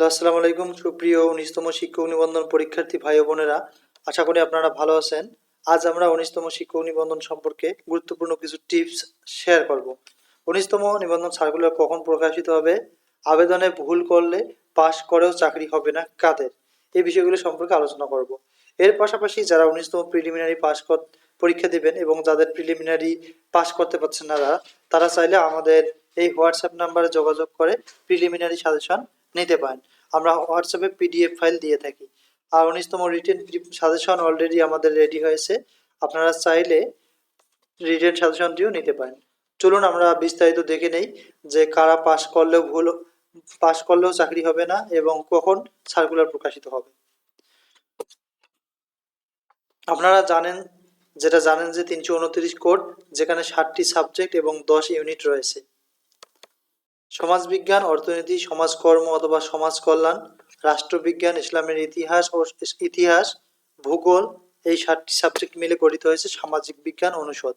Hello, আসসালামু আলাইকুম। সুপ্রিয় উনিশতম শিক্ষক নিবন্ধন পরীক্ষার্থী ভাই বোনেরা, আশা করি আপনারা ভালো আছেন। আজ আমরা উনিশতম শিক্ষক নিবন্ধন সম্পর্কে গুরুত্বপূর্ণ কিছু টিপস শেয়ার করব। উনিশতম নিবন্ধন সার্কুলার কখন প্রকাশিত হবে? আবেদনে ভুল করলে পাশ করেও চাকরি হবে না কাদের? এই বিষয়গুলো সম্পর্কে আলোচনা করব। এর পাশাপাশি যারা উনিশতম প্রিলিমিনারি পাস পরীক্ষা দিবেন এবং যাদের প্রিলিমিনারি পাস করতে পারছেন না তারা চাইলে আমাদের এই হোয়াটসঅ্যাপ নাম্বারে যোগাযোগ করে প্রিলিমিনারি সাজেশন নিতে পারেন। আমরা হোয়াটসঅ্যাপে পিডিএফ ফাইল দিয়ে থাকি। আর উনিশতম রিটেন সাজেশন অলরেডি আমাদের রেডি হয়েছে। আপনারা চাইলে রিটেন সাজেশনটিও নিতে পারেন। চলুন আমরা বিস্তারিত দেখে নেই যে কারা পাশ করলেও ভুল পাস করলেও চাকরি হবে না এবং কখন সার্কুলার প্রকাশিত হবে। আপনারা জানেন, যেটা জানেন যে তিনশো উনত্রিশ কোড যেখানে ষাটটি সাবজেক্ট এবং দশ ইউনিট রয়েছে। সমাজবিজ্ঞান, অর্থনীতি, সমাজকর্ম অথবা সমাজ কল্যাণ রাষ্ট্রবিজ্ঞান, ইসলামের ইতিহাস ও ইতিহাস, ভূগোল এই সাতটি সাবজেক্ট মিলে গঠিত হয়েছে সামাজিক বিজ্ঞান অনুষদ।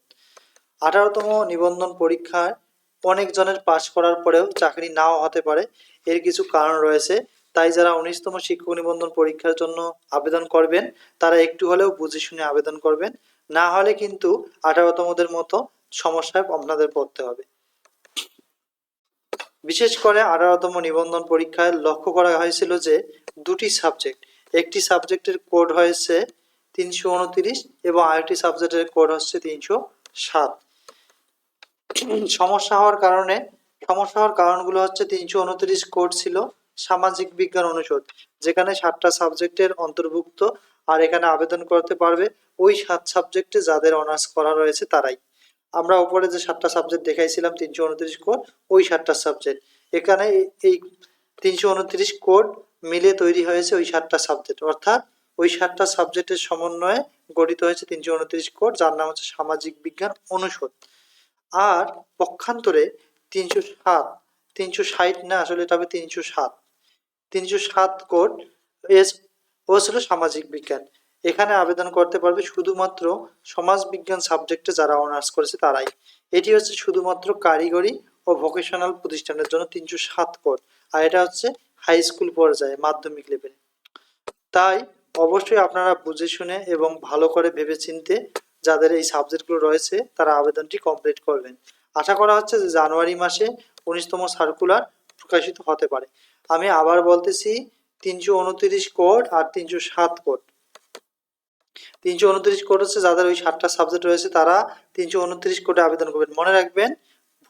আঠারোতম নিবন্ধন পরীক্ষায় অনেকজনের পাশ করার পরেও চাকরি নাও হতে পারে, এর কিছু কারণ রয়েছে। তাই যারা উনিশতম শিক্ষক নিবন্ধন পরীক্ষার জন্য আবেদন করবেন, তারা একটু হলেও বুঝে শুনে আবেদন করবেন। না হলে কিন্তু আঠারোতমদের মতো সমস্যায় আপনাদের পড়তে হবে। বিশেষ করে আঠারোতম নিবন্ধন পরীক্ষায় লক্ষ্য করা হয়েছিল যে দুটি সাবজেক্ট একটি সাবজেক্টের কোড হয়েছে তিনশো উনত্রিশ এবং আরেকটি সাবজেক্টের কোড হচ্ছে তিনশো সাত। সমস্যা হওয়ার কারণে, সমস্যা হওয়ার কারণগুলো হচ্ছে তিনশো উনত্রিশ কোড ছিল সামাজিক বিজ্ঞান অনুষদ, যেখানে সাতটা সাবজেক্টের অন্তর্ভুক্ত আর এখানে আবেদন করতে পারবে ওই সাত সাবজেক্টে যাদের অনার্স করা রয়েছে তারাই। আমরা উপরে যে সাতটা সাবজেক্ট দেখাইছিলাম, তিনশো উনত্রিশ কোড ওই সাতটা সাবজেক্ট এখানে এই তিনশো উনত্রিশ কোড মিলে তৈরি হয়েছে ওই সাতটা সাবজেক্ট অর্থাৎ ওই সাতটা সাবজেক্টের সমন্বয়ে গঠিত হয়েছে তিনশো উনত্রিশ কোড যার নাম হচ্ছে সামাজিক বিজ্ঞান অনুষদ। আর পক্ষান্তরে তিনশো সাত, তিনশো ষাট না, আসলে এটা হবে তিনশো সাত। তিনশো সাত কোড এস, ও ছিল সামাজিক বিজ্ঞান। এখানে আবেদন করতে পারবে শুধুমাত্র সমাজ বিজ্ঞান সাবজেক্টে যারা অনার্স করেছে তারাই। এটি হচ্ছে শুধুমাত্র কারিগরি ও ভোকেশনাল প্রতিষ্ঠানের জন্য তিনশো সাত কোড আর এটা হচ্ছে হাই স্কুল পর্যায়ে মাধ্যমিক লেভেলে তাই অবশ্যই আপনারা বুঝে শুনে এবং ভালো করে ভেবে চিনতে যাদের এই সাবজেক্টগুলো রয়েছে তারা আবেদনটি কমপ্লিট করবেন। আশা করা হচ্ছে যে জানুয়ারি মাসে উনিশতম সার্কুলার প্রকাশিত হতে পারে। আমি আবার বলতেছি, তিনশো উনত্রিশ কোড আর তিনশো সাত কোড তিনশো উনত্রিশ কোড হচ্ছে যাদের ওই সাতটা সাবজেক্ট রয়েছে তারা তিনশো উনত্রিশ কোডে আবেদন করবেন। মনে রাখবেন,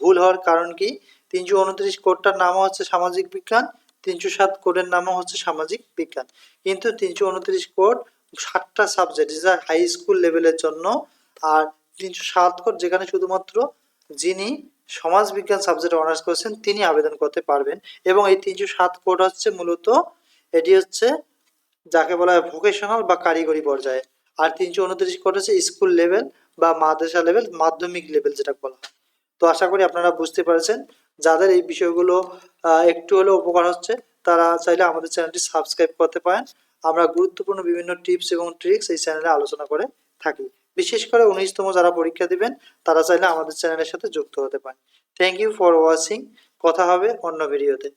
ভুল হওয়ার কারণ কি? তিনশো উনত্রিশ কোডটার নামও হচ্ছে সামাজিক বিজ্ঞান, তিনশো সাত কোডের নামও হচ্ছে সামাজিক বিজ্ঞান। কিন্তু তিনশো উনত্রিশ কোড সাতটা সাবজেক্ট যা হাই স্কুল লেভেলের জন্য, আর তিনশো সাত কোড যেখানে শুধুমাত্র যিনি সমাজ বিজ্ঞান সাবজেক্টে অনার্স করেছেন, তিনি আবেদন করতে পারবেন। এবং এই তিনশো সাত কোড হচ্ছে মূলত, এটি হচ্ছে যাকে বলা হয় ভোকেশনাল বা কারিগরি পর্যায়ে। আর তিনশো উনত্রিশ কোড হচ্ছে স্কুল লেভেল বা মাদ্রাসা লেভেল, মাধ্যমিক লেভেল যেটা বলা হয়। তো আশা করি আপনারা বুঝতে পারছেন। যাদের এই বিষয়গুলো একটু হলেও উপকার হচ্ছে, তারা চাইলে আমাদের চ্যানেলটি সাবস্ক্রাইব করতে পারেন। আমরা গুরুত্বপূর্ণ বিভিন্ন টিপস এবং ট্রিক্স এই চ্যানেলে আলোচনা করে থাকি। বিশেষ করে উনিশতম যারা পরীক্ষা দিবেন, তারা চাইলে আমাদের চ্যানেলের সাথে যুক্ত হতে পারেন। থ্যাংক ইউ ফর ওয়াচিং কথা হবে অন্য ভিডিওতে।